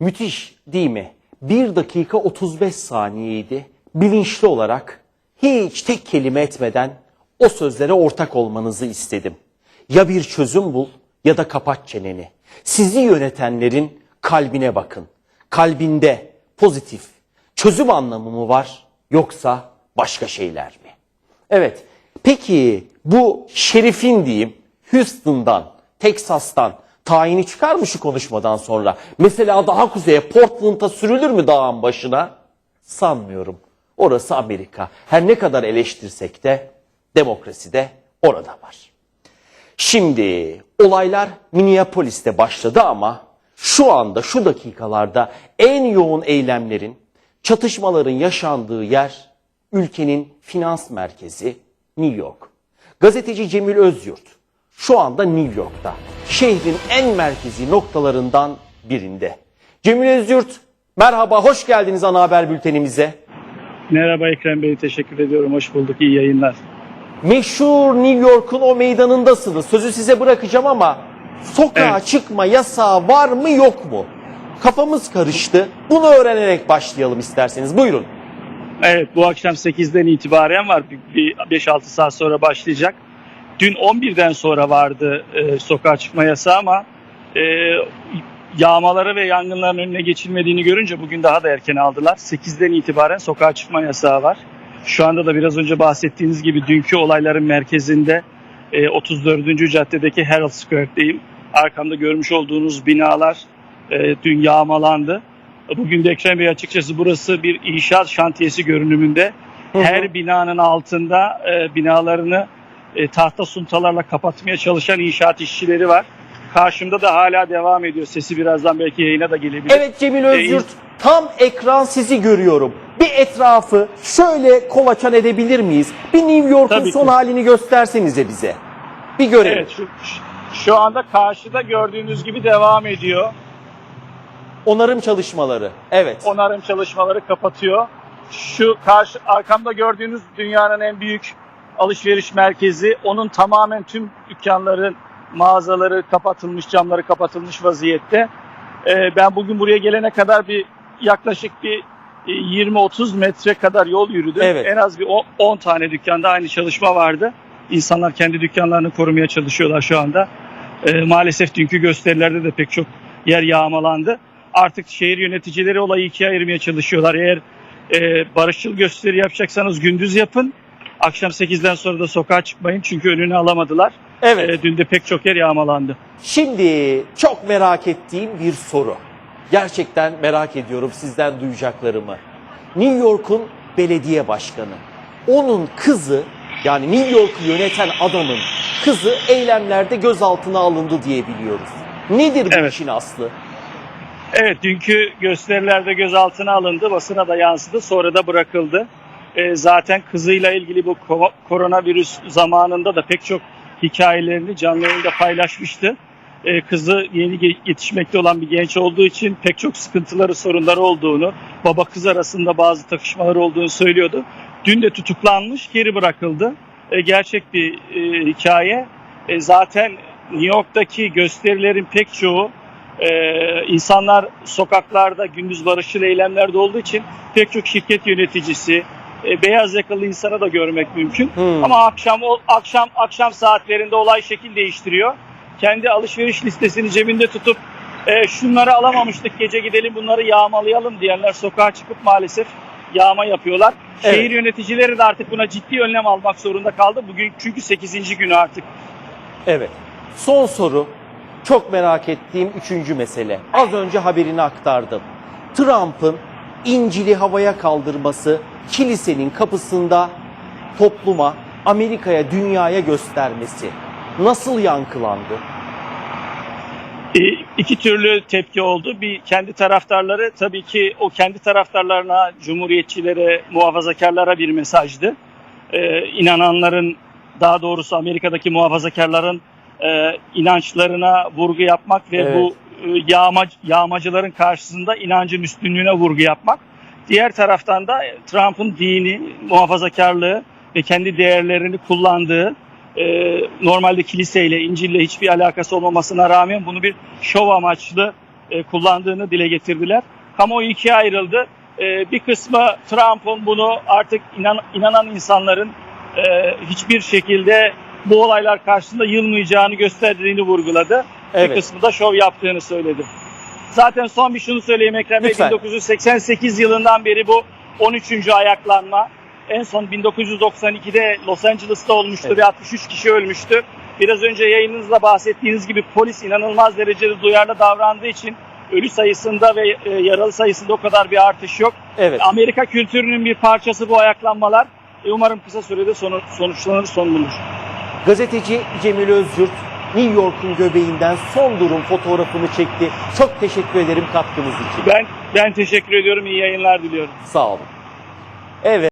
Müthiş değil mi? 1 dakika 35 saniyeydi. Bilinçli olarak hiç tek kelime etmeden o sözlere ortak olmanızı istedim. Ya bir çözüm bul ya da kapat çeneni. Sizi yönetenlerin kalbine bakın. Kalbinde pozitif çözüm anlamı mı var yoksa başka şeyler mi? Evet. Peki bu Şerif'in diyeyim Houston'dan, Texas'tan tayini çıkar mı şu konuşmadan sonra? Mesela daha kuzeye Portland'a sürülür mü dağın başına? Sanmıyorum. Orası Amerika. Her ne kadar eleştirsek de demokrasi de orada var. Şimdi olaylar Minneapolis'te başladı ama şu anda şu dakikalarda en yoğun eylemlerin, çatışmaların yaşandığı yer ülkenin finans merkezi New York. Gazeteci Cemil Özyurt şu anda New York'ta. Şehrin en merkezi noktalarından birinde. Cemil Özyurt merhaba hoş geldiniz ana haber bültenimize. Merhaba Ekrem Bey, teşekkür ediyorum. Hoş bulduk, iyi yayınlar. Meşhur New York'un o meydanındasınız. Sözü size bırakacağım ama sokağa Evet. çıkma yasağı var mı yok mu? Kafamız karıştı. Bunu öğrenerek başlayalım isterseniz. Buyurun. Evet, bu akşam 8'den itibaren var. Bir- Bir 5-6 saat sonra başlayacak. Dün 11'den sonra vardı e, sokağa çıkma yasağı ama e, yağmaları ve yangınların önüne geçilmediğini görünce bugün daha da erken aldılar. 8'den itibaren sokağa çıkma yasağı var. Şu anda da biraz önce bahsettiğiniz gibi dünkü olayların merkezinde e, 34. caddedeki Herald Square'deyim. Arkamda görmüş olduğunuz binalar e, dün yağmalandı. Bugün de Ekrem Bey açıkçası burası bir inşaat şantiyesi görünümünde. Hı hı. Her binanın altında e, binalarını e, tahta suntalarla kapatmaya çalışan inşaat işçileri var. Karşımda da hala devam ediyor. Sesi birazdan belki yayına da gelebilir. Evet Cemil Özyurt tam ekran sizi görüyorum. Bir etrafı şöyle kolaçan edebilir miyiz? Bir New York'un son ki. halini göstersenize bize. Bir görelim. Evet şu, şu anda karşıda gördüğünüz gibi devam ediyor. Onarım çalışmaları. Evet. Onarım çalışmaları kapatıyor. Şu karşı arkamda gördüğünüz dünyanın en büyük alışveriş merkezi. Onun tamamen tüm dükkanların mağazaları kapatılmış, camları kapatılmış vaziyette. Ee, ben bugün buraya gelene kadar bir yaklaşık bir e, 20-30 metre kadar yol yürüdüm. Evet. En az bir o- 10 tane dükkanda aynı çalışma vardı. İnsanlar kendi dükkanlarını korumaya çalışıyorlar şu anda. Ee, maalesef dünkü gösterilerde de pek çok yer yağmalandı. Artık şehir yöneticileri olayı ikiye ayırmaya çalışıyorlar. Eğer e, barışçıl gösteri yapacaksanız gündüz yapın. Akşam 8'den sonra da sokağa çıkmayın çünkü önünü alamadılar. Evet. E, dün de pek çok yer yağmalandı. Şimdi çok merak ettiğim bir soru. Gerçekten merak ediyorum sizden duyacaklarımı. New York'un belediye başkanı. Onun kızı yani New York'u yöneten adamın kızı eylemlerde gözaltına alındı diye biliyoruz. Nedir bu Evet. işin aslı? Evet dünkü gösterilerde gözaltına alındı. Basına da yansıdı. Sonra da bırakıldı. E, zaten kızıyla ilgili bu ko- koronavirüs zamanında da pek çok hikayelerini canlı yayında paylaşmıştı. E, kızı yeni yetişmekte olan bir genç olduğu için pek çok sıkıntıları, sorunları olduğunu, baba kız arasında bazı takışmalar olduğunu söylüyordu. Dün de tutuklanmış, geri bırakıldı. E, gerçek bir hikaye. Zaten New York'taki gösterilerin pek çoğu insanlar sokaklarda gündüz barışçıl eylemlerde olduğu için pek çok şirket yöneticisi, e, beyaz yakalı insana da görmek mümkün. Hmm. Ama akşam o akşam akşam saatlerinde olay şekil değiştiriyor. Kendi alışveriş listesini cebinde tutup e, şunları alamamıştık gece gidelim bunları yağmalayalım diyenler sokağa çıkıp maalesef yağma yapıyorlar. Evet. Şehir yöneticileri de artık buna ciddi önlem almak zorunda kaldı. Bugün çünkü 8. günü artık. Evet. Son soru. Çok merak ettiğim üçüncü mesele. Az önce haberini aktardım. Trump'ın İncil'i havaya kaldırması kilisenin kapısında topluma, Amerika'ya, dünyaya göstermesi nasıl yankılandı? E, iki türlü tepki oldu. Bir kendi taraftarları tabii ki o kendi taraftarlarına, cumhuriyetçilere, muhafazakarlara bir mesajdı. E, inananların daha doğrusu Amerika'daki muhafazakarların e, inançlarına vurgu yapmak ve Evet. bu yağma, yağmacıların karşısında inancın üstünlüğüne vurgu yapmak. Diğer taraftan da Trump'ın dini, muhafazakarlığı ve kendi değerlerini kullandığı e, normalde kiliseyle, İncil'le hiçbir alakası olmamasına rağmen bunu bir şov amaçlı e, kullandığını dile getirdiler. Kamuoyu ikiye ayrıldı. E, bir kısmı Trump'ın bunu artık inan, inanan insanların e, hiçbir şekilde bu olaylar karşısında yılmayacağını gösterdiğini vurguladı. Evet. Bir kısmı da şov yaptığını söyledi. Zaten son bir şunu söyleyeyim Ekrem Bey. Lütfen. 1988 yılından beri bu 13. ayaklanma. En son 1992'de Los Angeles'ta olmuştu Evet. ve 63 kişi ölmüştü. Biraz önce yayınınızda bahsettiğiniz gibi polis inanılmaz derecede duyarlı davrandığı için ölü sayısında ve e, yaralı sayısında o kadar bir artış yok. Evet. Amerika kültürünün bir parçası bu ayaklanmalar. E, umarım kısa sürede sonu, sonuçlanır, son bulur. Gazeteci Cemil Özyurt New York'un göbeğinden son durum fotoğrafını çekti. Çok teşekkür ederim katkınız için. Ben ben teşekkür ediyorum. İyi yayınlar diliyorum. Sağ olun. Evet.